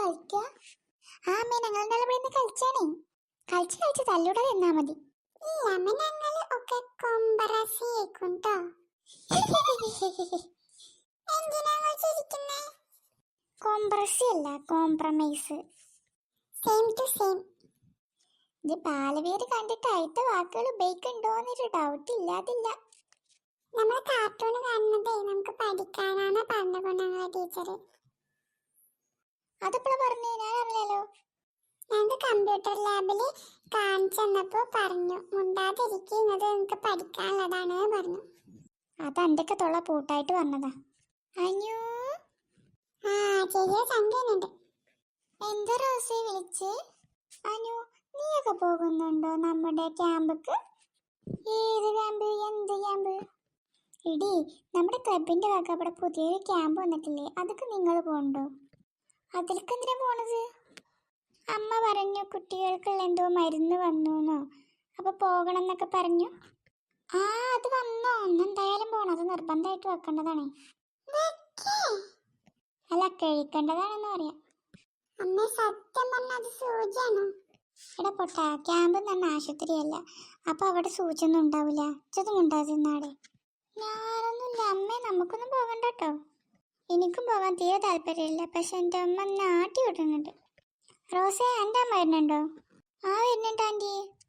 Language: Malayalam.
കളിക്ക. ആ അമ്മ ഞങ്ങൾ ഇന്നലെ ഇവിടെ നിന്ന് കളിച്ചാണേ. കളിച്ച് കളിച്ച് തല്ലൂടെ നിന്നാ മതി. ഞങ്ങൾ ഒക്കെ കൊമ്പറസിയേക്കും ട്ടോ എന്തിനാ ചിരിക്കുന്നേ? കോംപ്രസി അല്ല കോംപ്രമൈസ് സെയിം ടു സെയിം ഇത് ബാലവീര് കണ്ടിട്ട് അടുത്ത വാക്കുകൾ ഉപയോഗിക്കുന്നുണ്ടോ എന്നൊരു ഡൗട്ട് ഇല്ലാതില്ല. നമ്മൾ കാർട്ടൂൺ കാണുന്നതേ നമുക്ക് പഠിക്കാനാണ് പറഞ്ഞ ടീച്ചർ അതിപ്പോഴാ പറഞ്ഞു? ഞാൻ അറിയാലോ ഞങ്ങൾക്ക് കമ്പ്യൂട്ടർ ലാബിൽ കാണിച്ചെന്നപ്പോ പറഞ്ഞു മുണ്ടാതിരിക്കുന്നത് നിങ്ങൾക്ക് പഠിക്കാനുള്ളതാണ് പറഞ്ഞു. അത് എന്തൊക്കെ തൊള്ള പൂട്ടായിട്ട് വന്നതാ. അയ്യോ. ആ ചെറിയ സംഖ്യനുണ്ട് എന്താ റോസെ വിളിച്ച്? അനു നീയൊക്കെ പോകുന്നുണ്ടോ നമ്മുടെ ക്യാമ്പക്ക്? ഏത് ക്യാമ്പ്? എന്ത് ക്യാമ്പ്? ഇടി നമ്മുടെ ക്ലബിന്റെ വക അവിടെ പുതിയൊരു ക്യാമ്പ് വന്നിട്ടില്ലേ? അതൊക്കെ നിങ്ങൾ പോകണ്ടോ? അതിലേക്ക് പോണത്? അമ്മ പറഞ്ഞു കുട്ടികൾക്കുള്ള എന്തോ മരുന്ന് വന്നൂന്നോ. അപ്പൊ പോകണം എന്നൊക്കെ പറഞ്ഞു. ആ അത് വന്നോ. ഒന്നെന്തായാലും പോണം. അത് നിർബന്ധമായിട്ട് വെക്കേണ്ടതാണേ. അല്ല കഴിക്കേണ്ടതാണെന്ന് പറയാം. അമ്മ സത്യം പറഞ്ഞത് സൂചിയാണോ? എടാ പൊട്ട ക്യാമ്പ് തന്നെ ആശുപത്രിയല്ല. അപ്പൊ അവിടെ സൂചിയൊന്നും ഉണ്ടാവില്ല ഇതൊന്നും ഉണ്ടാകുന്നാടെ ഞാനൊന്നുമില്ല. അമ്മേ നമുക്കൊന്നും പോകണ്ട കേട്ടോ. എനിക്കും പോകാൻ തീരെ താല്പര്യമില്ല. പക്ഷെ എന്റെ അമ്മ നാട്ടി വിടുന്നുണ്ട്. റോസേ എന്റെ അമ്മ വരുന്നുണ്ടോ? ആ വരുന്നുണ്ട് ആന്റി.